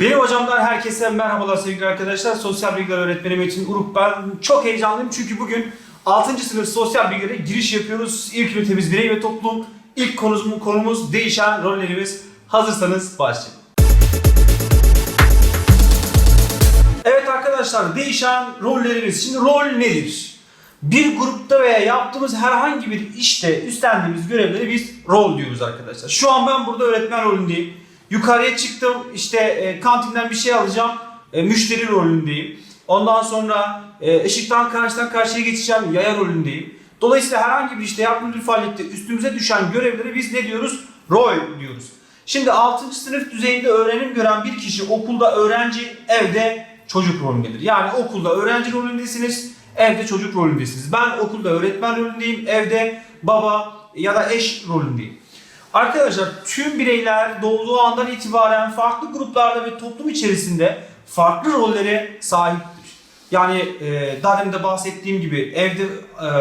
Benim hocamdan herkese merhabalar sevgili arkadaşlar. Sosyal bilgiler öğretmeni Metin Uruk ben. Çok heyecanlıyım çünkü bugün 6. sınıf sosyal bilgilere giriş yapıyoruz. İlk ünitemiz birey ve toplum. İlk konumuz, konumuz değişen rollerimiz. Hazırsanız başlayalım. Evet arkadaşlar değişen rollerimiz. Şimdi rol nedir? Bir grupta veya yaptığımız herhangi bir işte üstlendiğimiz görevleri biz rol diyoruz arkadaşlar. Şu an ben burada öğretmen rolündeyim. Yukarıya çıktım işte e, kantinden bir şey alacağım. E, müşteri rolündeyim. Ondan sonra e, ışıktan karşıdan karşıya geçeceğim yaya rolündeyim. Dolayısıyla herhangi bir işte yaptığımız bir faaliyette üstümüze düşen görevleri biz ne diyoruz? Rol diyoruz. Şimdi 6. sınıf düzeyinde öğrenim gören bir kişi okulda öğrenci, evde çocuk rolündedir. Yani okulda öğrenci rolündesiniz, evde çocuk rolündesiniz. Ben okulda öğretmen rolündeyim, evde baba ya da eş rolündeyim. Arkadaşlar tüm bireyler doğduğu andan itibaren farklı gruplarda ve toplum içerisinde farklı rollere sahiptir. Yani e, daha demin de bahsettiğim gibi evde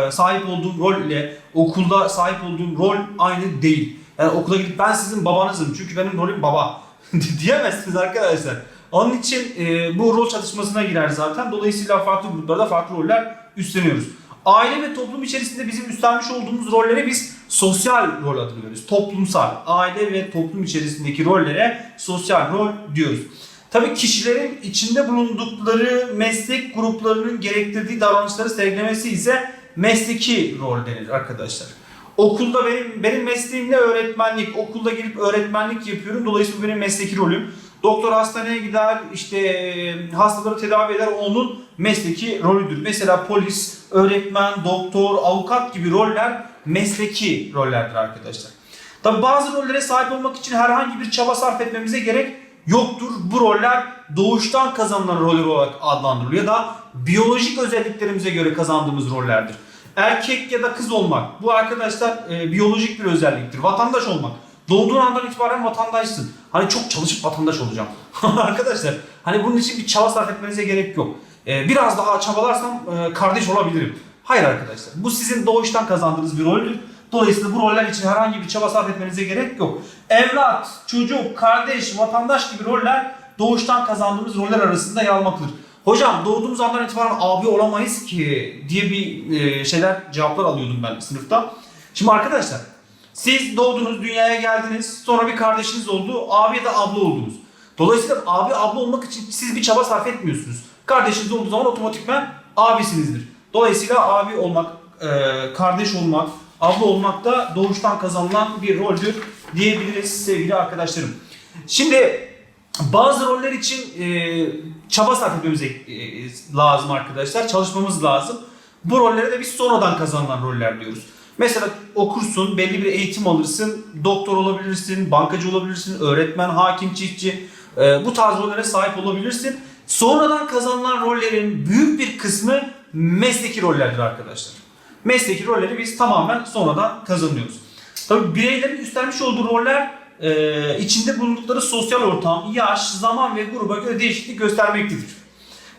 e, sahip olduğum rol ile okulda sahip olduğum rol aynı değil. Yani okula gidip ben sizin babanızım çünkü benim rolüm baba diyemezsiniz arkadaşlar. Onun için e, bu rol çatışmasına girer zaten. Dolayısıyla farklı gruplarda farklı roller üstleniyoruz. Aile ve toplum içerisinde bizim üstlenmiş olduğumuz rollere biz sosyal rol adını veriyoruz. Toplumsal, aile ve toplum içerisindeki rollere sosyal rol diyoruz. Tabii kişilerin içinde bulundukları meslek gruplarının gerektirdiği davranışları sergilemesi ise mesleki rol denir arkadaşlar. Okulda benim benim mesleğim ne öğretmenlik. Okulda gelip öğretmenlik yapıyorum. Dolayısıyla benim mesleki rolüm. Doktor hastaneye gider, işte hastaları tedavi eder, onun mesleki rolüdür. Mesela polis, öğretmen, doktor, avukat gibi roller mesleki rollerdir arkadaşlar. Tabi bazı rollere sahip olmak için herhangi bir çaba sarf etmemize gerek yoktur. Bu roller doğuştan kazanılan roller olarak adlandırılıyor ya da biyolojik özelliklerimize göre kazandığımız rollerdir. Erkek ya da kız olmak bu arkadaşlar e, biyolojik bir özelliktir. Vatandaş olmak. Doğduğun andan itibaren vatandaşsın. Hani çok çalışıp vatandaş olacağım. Arkadaşlar hani bunun için bir çaba sarf etmenize gerek yok. Ee, biraz daha çabalarsam e, kardeş olabilirim. Hayır arkadaşlar. Bu sizin doğuştan kazandığınız bir roldür. Dolayısıyla bu roller için herhangi bir çaba sarf etmenize gerek yok. Evlat, çocuk, kardeş, vatandaş gibi roller doğuştan kazandığımız roller arasında yer almaktadır. Hocam doğduğumuz andan itibaren abi olamayız ki diye bir e, şeyler cevaplar alıyordum ben sınıfta. Şimdi arkadaşlar siz doğdunuz, dünyaya geldiniz. Sonra bir kardeşiniz oldu. Abi ya da abla oldunuz. Dolayısıyla abi abla olmak için siz bir çaba sarf etmiyorsunuz. Kardeşiniz olduğu zaman otomatikman abisinizdir. Dolayısıyla abi olmak, e, kardeş olmak, abla olmak da doğuştan kazanılan bir roldür diyebiliriz sevgili arkadaşlarım. Şimdi bazı roller için e, çaba sarf etmemiz e, lazım arkadaşlar. Çalışmamız lazım. Bu rollere de biz sonradan kazanılan roller diyoruz. Mesela okursun, belli bir eğitim alırsın, doktor olabilirsin, bankacı olabilirsin, öğretmen, hakim, çiftçi e, bu tarz rollere sahip olabilirsin. Sonradan kazanılan rollerin büyük bir kısmı mesleki rollerdir arkadaşlar. Mesleki rolleri biz tamamen sonradan kazanıyoruz. Tabii bireylerin üstlenmiş olduğu roller e, içinde bulundukları sosyal ortam, yaş, zaman ve gruba göre değişiklik göstermektedir.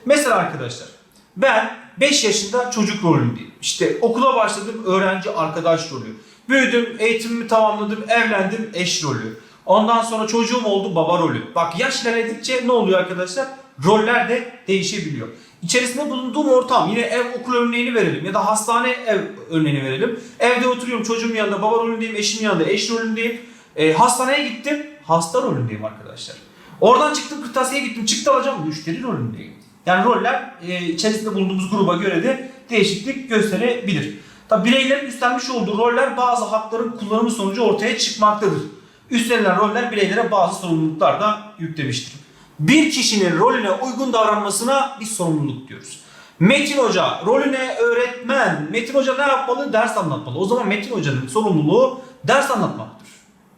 Mesela arkadaşlar ben 5 yaşında çocuk rolündeyim. İşte okula başladım öğrenci arkadaş rolü. Büyüdüm, eğitimimi tamamladım, evlendim eş rolü. Ondan sonra çocuğum oldu baba rolü. Bak yaş ilerledikçe ne oluyor arkadaşlar? Roller de değişebiliyor. İçerisinde bulunduğum ortam yine ev okul örneğini verelim ya da hastane ev örneğini verelim. Evde oturuyorum çocuğum yanında baba rolündeyim, eşim yanında eş rolündeyim. E, hastaneye gittim hasta rolündeyim arkadaşlar. Oradan çıktım kırtasiye gittim çıktı alacağım müşteri rolündeyim. Yani roller e, içerisinde bulunduğumuz gruba göre de değişiklik gösterebilir. Tabi bireylerin üstlenmiş olduğu roller bazı hakların kullanımı sonucu ortaya çıkmaktadır. Üstlenilen roller bireylere bazı sorumluluklar da yüklemiştir. Bir kişinin rolüne uygun davranmasına bir sorumluluk diyoruz. Metin Hoca rolüne öğretmen. Metin Hoca ne yapmalı? Ders anlatmalı. O zaman Metin Hoca'nın sorumluluğu ders anlatmaktır.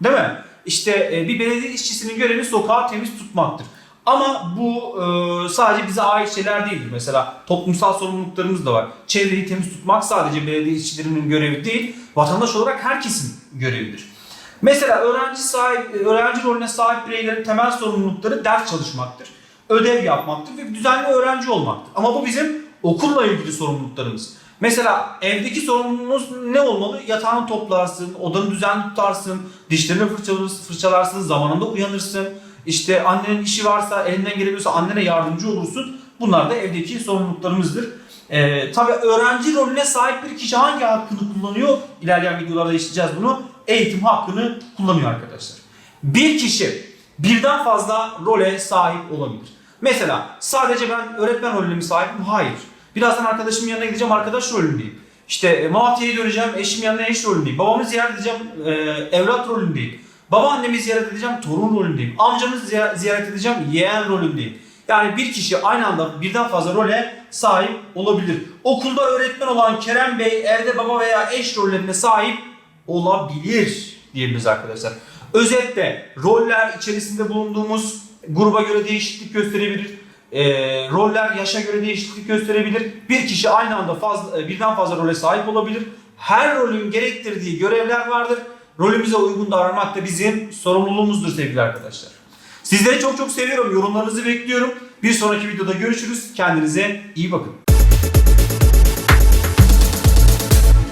Değil mi? İşte e, bir belediye işçisinin görevi sokağı temiz tutmaktır. Ama bu e, sadece bize ait şeyler değildir. Mesela toplumsal sorumluluklarımız da var. Çevreyi temiz tutmak sadece belediye işçilerinin görevi değil, vatandaş olarak herkesin görevidir. Mesela öğrenci sahip, öğrenci rolüne sahip bireylerin temel sorumlulukları ders çalışmaktır, ödev yapmaktır ve düzenli öğrenci olmaktır. Ama bu bizim okulla ilgili sorumluluklarımız. Mesela evdeki sorumluluğunuz ne olmalı? Yatağını toplarsın, odanı düzenli tutarsın, dişlerini fırçalarsın, fırçalarsın zamanında uyanırsın. İşte annenin işi varsa elinden gelebiliyorsa annene yardımcı olursun. Bunlar da evdeki sorumluluklarımızdır. Ee, tabii öğrenci rolüne sahip bir kişi hangi hakkını kullanıyor? İlerleyen videolarda işleyeceğiz bunu. Eğitim hakkını kullanıyor arkadaşlar. Bir kişi birden fazla role sahip olabilir. Mesela sadece ben öğretmen rolüne mi sahibim? Hayır. Birazdan arkadaşımın yanına gideceğim arkadaş rolündeyim. İşte e, Malatya'ya döneceğim eşim yanına eş rolündeyim. Babamı ziyaret edeceğim e, evlat rolündeyim. Babaannemi ziyaret edeceğim torun rolündeyim. Amcamı ziya- ziyaret edeceğim yeğen rolündeyim. Yani bir kişi aynı anda birden fazla role sahip olabilir. Okulda öğretmen olan Kerem Bey evde baba veya eş rollerine sahip olabilir diyebiliriz arkadaşlar. Özetle roller içerisinde bulunduğumuz gruba göre değişiklik gösterebilir. E, roller yaşa göre değişiklik gösterebilir. Bir kişi aynı anda fazla, birden fazla role sahip olabilir. Her rolün gerektirdiği görevler vardır. Rolümüze uygun davranmak da bizim sorumluluğumuzdur sevgili arkadaşlar. Sizleri çok çok seviyorum. Yorumlarınızı bekliyorum. Bir sonraki videoda görüşürüz. Kendinize iyi bakın.